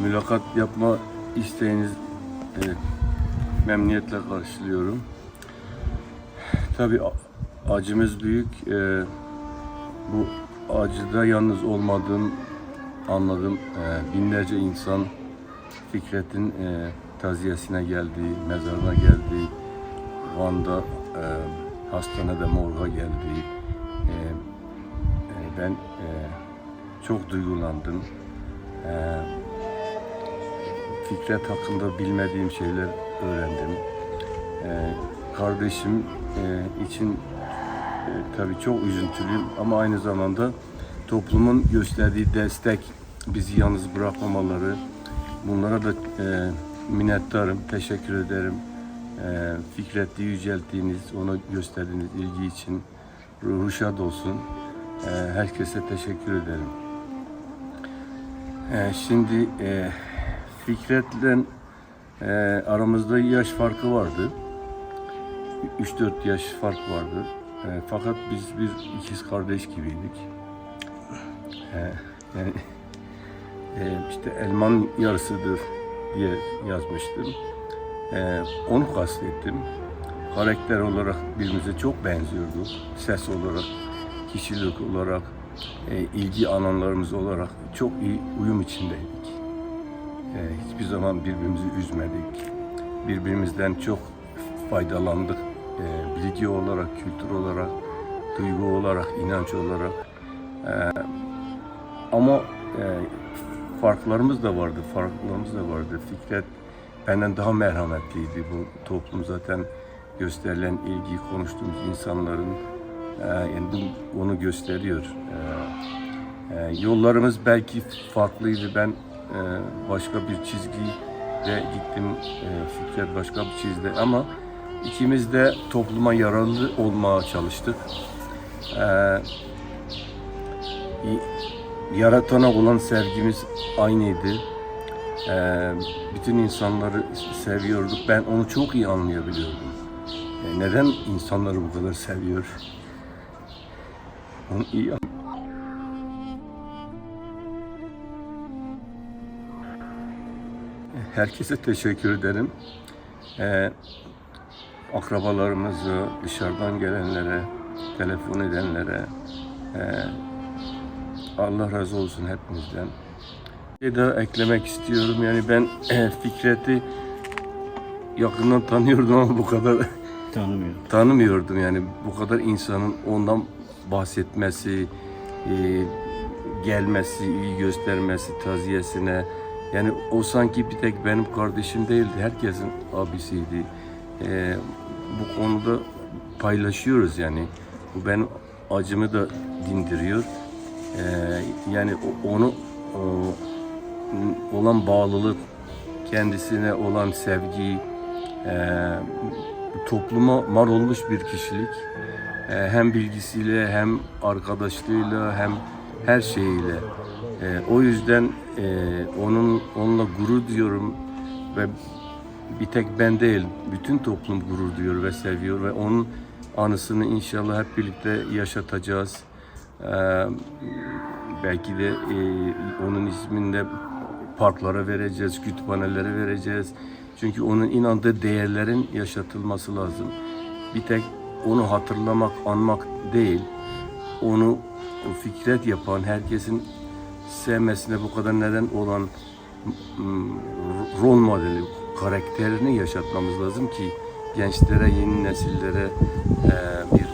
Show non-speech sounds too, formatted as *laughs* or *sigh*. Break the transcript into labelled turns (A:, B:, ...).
A: mülakat yapma isteğiniz e, memnuniyetle karşılıyorum. Tabii a- acımız büyük. E, bu acıda yalnız olmadığım anladım. E, binlerce insan Fikret'in e, taziyesine geldi, mezarına geldi. Van'da e, hastanede morga geldi. E, e, ben e, çok duygulandım. E, Fikret hakkında bilmediğim şeyler öğrendim. E, kardeşim e, için e, tabii çok üzüntülüyüm ama aynı zamanda toplumun gösterdiği destek, bizi yalnız bırakmamaları, bunlara da e, minnettarım, teşekkür ederim. E, Fikret'i yücelttiğiniz, ona gösterdiğiniz ilgi için ruhu şad olsun. E, herkese teşekkür ederim. E, şimdi e, Fikret'le e, aramızda yaş farkı vardı. 3-4 yaş fark vardı. E, fakat biz bir ikiz kardeş gibiydik. E, yani e, işte elmanın yarısıdır diye yazmıştım. E, onu kastettim. Karakter olarak birbirimize çok benziyorduk. Ses olarak, kişilik olarak, e, ilgi alanlarımız olarak çok iyi uyum içindeydik. Hiçbir zaman birbirimizi üzmedik. Birbirimizden çok faydalandık. Bilgi olarak, kültür olarak, duygu olarak, inanç olarak. Ama farklarımız da vardı, farklarımız da vardı. Fikret benden daha merhametliydi. Bu toplum zaten gösterilen ilgi, konuştuğumuz insanların yani onu gösteriyor. Yollarımız belki farklıydı. Ben başka bir çizgiye gittim. E, Fikret başka bir çizdi ama ikimiz de topluma yararlı olmaya çalıştık. E, yaratana olan sevgimiz aynıydı. Ee, bütün insanları seviyorduk. Ben onu çok iyi anlayabiliyordum. Ee, neden insanları bu kadar seviyor? Onu iyi an- Herkese teşekkür ederim. Ee, akrabalarımızı, dışarıdan gelenlere, telefon edenlere, e, Allah razı olsun hepinizden. Bir de eklemek istiyorum yani ben Fikret'i yakından tanıyordum ama bu kadar *laughs*
B: Tanımıyorum.
A: tanımıyordum yani bu kadar insanın ondan bahsetmesi, e, gelmesi, iyi göstermesi taziyesine yani o sanki bir tek benim kardeşim değildi, herkesin abisiydi. E, bu konuda paylaşıyoruz yani. Bu benim acımı da dindiriyor. E, yani onu o, olan bağlılık, kendisine olan sevgi, e, topluma mal olmuş bir kişilik. E, hem bilgisiyle hem arkadaşlığıyla hem her şeyiyle. E, o yüzden e, onun onunla gurur diyorum ve bir tek ben değil, bütün toplum gurur duyuyor ve seviyor ve onun anısını inşallah hep birlikte yaşatacağız. E, belki de e, onun isminde parklara vereceğiz, kütüphanelere vereceğiz. Çünkü onun inandığı değerlerin yaşatılması lazım. Bir tek onu hatırlamak, anmak değil, onu fikret yapan, herkesin sevmesine bu kadar neden olan m, rol modeli, karakterini yaşatmamız lazım ki gençlere, yeni nesillere e, bir